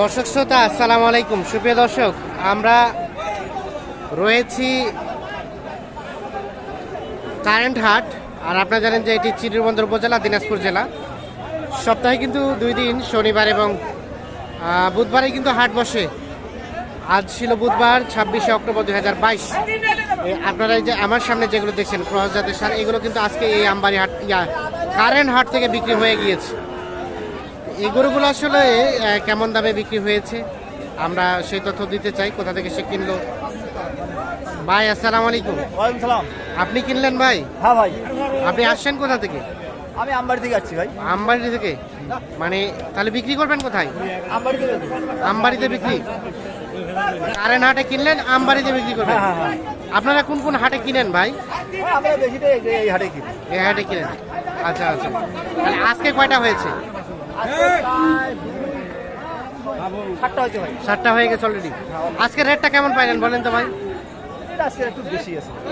দর্শক শ্রোতা, আসসালামু আলাইকুম। সুপ্রিয় দর্শক, আমরা রয়েছি কারেন্ট হাট, আর আপনারা জানেন যে এটি চিরিরবন্দর উপজেলা, দিনাজপুর জেলা। সপ্তাহে কিন্তু দুই দিন, শনিবার এবং বুধবারে কিন্তু হাট বসে। আজ ছিল বুধবার, ছাব্বিশে অক্টোবর দুই হাজার বাইশ। আপনারা যে আমার সামনে যেগুলো দেখছেন ক্রস সার, এগুলো কিন্তু আজকে এই আমবাড়ি হাট, ইয়া, কারেন্ট হাট থেকে বিক্রি হয়ে গিয়েছে। এই গরুগুলো আসলে কেমন দামে বিক্রি হয়েছে? আমরা সেই তথ্য দিতে চাই কোথা থেকে সে কিনলো? ভাই আসসালাম আলাইকুম। সালাম। আপনি কিনলেন ভাই? হ্যাঁ ভাই। আপনি আসছেন কোথা থেকে? আমি আমবাড়ি থেকে আসছি ভাই। আমবাড়ি থেকে? মানে তাহলে বিক্রি করবেন কোথায়? আমবাড়ি আমবাড়িতে বিক্রি? কারেন্ট হাটে কিনলেন আমবাড়িতে বিক্রি করবেন? হ্যাঁ হ্যাঁ আপনারা কোন কোন হাটে কিনেন ভাই? হ্যাঁ, এই হাটে কিনি। এই হাটে কিনেন। আচ্ছা আচ্ছা। তাহলে আজকে কয়টা হয়েছে? ষাটটা হয়ে গেছে অলরেডি আজকে রেটটা কেমন পাইলেন বলেন তো ভাই?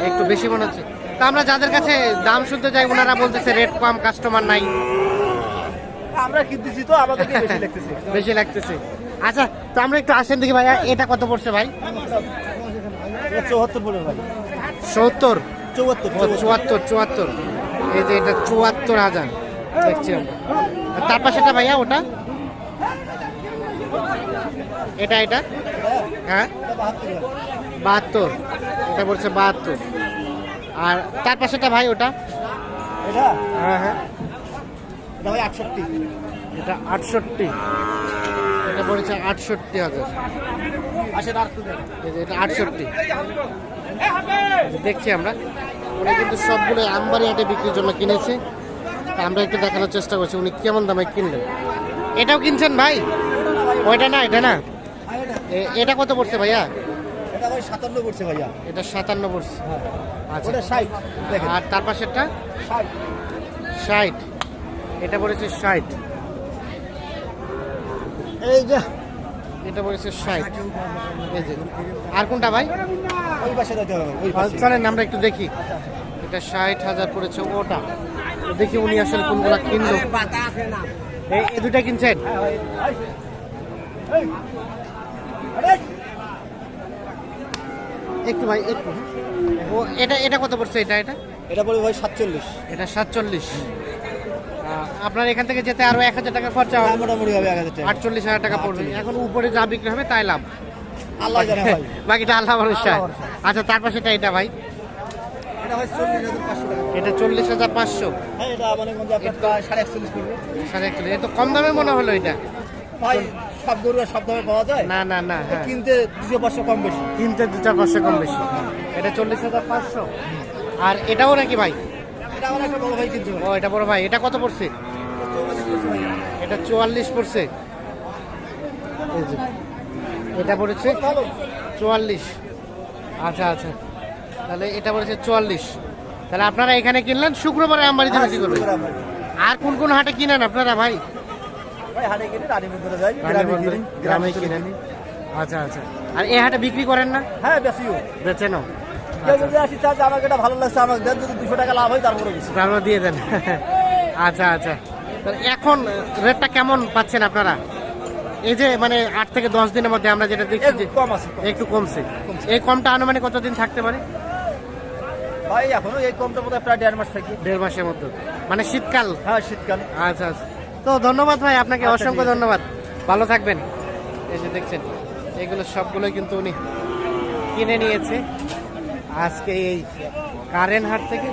একটু বেশি মনে হচ্ছে। তা আমরা যাদের কাছে দাম শুনতে যাই ওনারা বলতেছে রেট কম কাস্টমার নাই। আমরা কিনতেছি তো বেশি লাগতেছে। বেশি লাগতেছে। আচ্ছা তো আমরা একটু আসেন দেখি ভাই এটা কত পড়ছে ভাই? এটা চৌহাত্তর ভাই। সত্তর? চৌহাত্তর চুয়াত্তর চুয়াত্তর। এই যে এটা চুয়াত্তর হাজার। দেখছি আমরা। তার পাশেটা ভাইয়া ওটা? এটা এটা? হ্যাঁ? বাহাত্তর। এটা বলছে বাহাত্তর। আর তার পাশেটা ভাই ওটা? এটা? হ্যাঁ হ্যাঁ। ভাই আটষট্টি। এটা আটষট্টি। এটা বলেছে আটষট্টি হাজার। একটু এটা আটষট্টি। দেখছি আমরা। উনি কিন্তু সবগুলো আমবাড়ি হাটে বিক্রির জন্য কিনেছে। আমরা একটু দেখানোর চেষ্টা করছি উনি কেমন দামে কিনলেন? এটাও কিনছেন ভাই? ওইটা না এটা না? এটা? কত পড়ছে ভাইয়া? এটা ভাই সাতান্ন পড়ছে ভাইয়া। এটা সাতান্ন পড়ছে। আচ্ছা। ওটা ষাট আর তার পাশেরটা? ষাট। ষাট। এটা পড়েছে ষাট। এই যে। এটা পড়েছে ষাট। এই যে। আর কোনটা ভাই? ওই পাশে পাশে। চলেন আমরা একটু দেখি। এটা ষাট হাজার পড়েছে ওটা। দেখি উনি আসলে কোনগুলা কিনলো। এই দুটা কিনছেন? একটু ভাই একটু। ও এটা এটা কত পড়ছে এটা এটা? এটা বলবে ভাই সাতচল্লিশ। এটা সাতচল্লিশ। আপনার এখান থেকে যেতে আরও এক হাজার টাকা খরচা হবে। মোটামুটি হবে এক হাজার টাকা। আটচল্লিশ হাজার টাকা পড়বে। এখন উপরে যা বিক্রি হবে তাই লাভ। আল্লাহ জানে ভাই। বাকিটা আল্লাহ ভরসা। আচ্ছা তার পাশে এটা ভাই। এটা চল্লিশ হাজার পাঁচশো? হ্যাঁ সাড়ে একচল্লিশ এটা তো কম দামে মনে হলো এটা। সব গরু সব দামে পাওয়া যায়? না না না হ্যাঁ। কিনতে দুশো পাঁচশো কম বেশি। কিনতে দু চার পাঁচশো কম বেশি। এটা চল্লিশ হাজার পাঁচশো? আর এটাও নাকি ভাই? ও এটা বড় ভাই। এটা কত পড়ছে? এটা চুয়াল্লিশ পড়ছে এটা পড়েছে। চুয়াল্লিশ। আচ্ছা আচ্ছা। তাহলে এটা বলেছে চুয়াল্লিশ। তাহলে আপনারা এখানে কিনলেন শুক্রবারে আমবাড়িতে বিক্রি করবেন। আর কোন কোন হাটে কিনেন আপনারা ভাই? গ্রামে কিনেন। আচ্ছা আচ্ছা। আর এই হাটে বিক্রি করেন না? হ্যাঁ বেশিও। বেচেনও চাচ্ছে ভালো লাগছে আমাকে যদি দুশো টাকা লাভ হয় তারপরে বেশি দিয়ে দেন। আচ্ছা আচ্ছা। এখন রেটটা কেমন পাচ্ছেন আপনারা? এই যে মানে আট থেকে দশ দিনের মধ্যে আমরা যেটা দেখছি যে একটু কম আছে। একটু কমছে। এই কমটা আনুমানিক কতদিন থাকতে পারে? ভাই এখনও এই কমটা বোধহয় প্রায় দেড় মাস থাকি। দেড় মাসের মধ্যে। মানে শীতকাল? হ্যাঁ শীতকাল। আচ্ছা আচ্ছা। তো ধন্যবাদ ভাই আপনাকে আচ্ছা, অসংখ্য ধন্যবাদ। ভালো থাকবেন। এই যে দেখছেন এগুলো সবগুলো কিন্তু উনি কিনে নিয়েছে। আজকে এই কারেন্ট হাট থেকে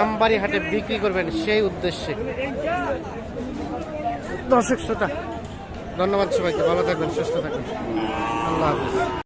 আমবাড়ি হাটে বিক্রি করবেন সেই উদ্দেশ্যে। দর্শক শ্রোতা ধন্যবাদ সবাইকে। ভালো থাকবেন সুস্থ থাকবেন। আল্লাহ হাফিজ।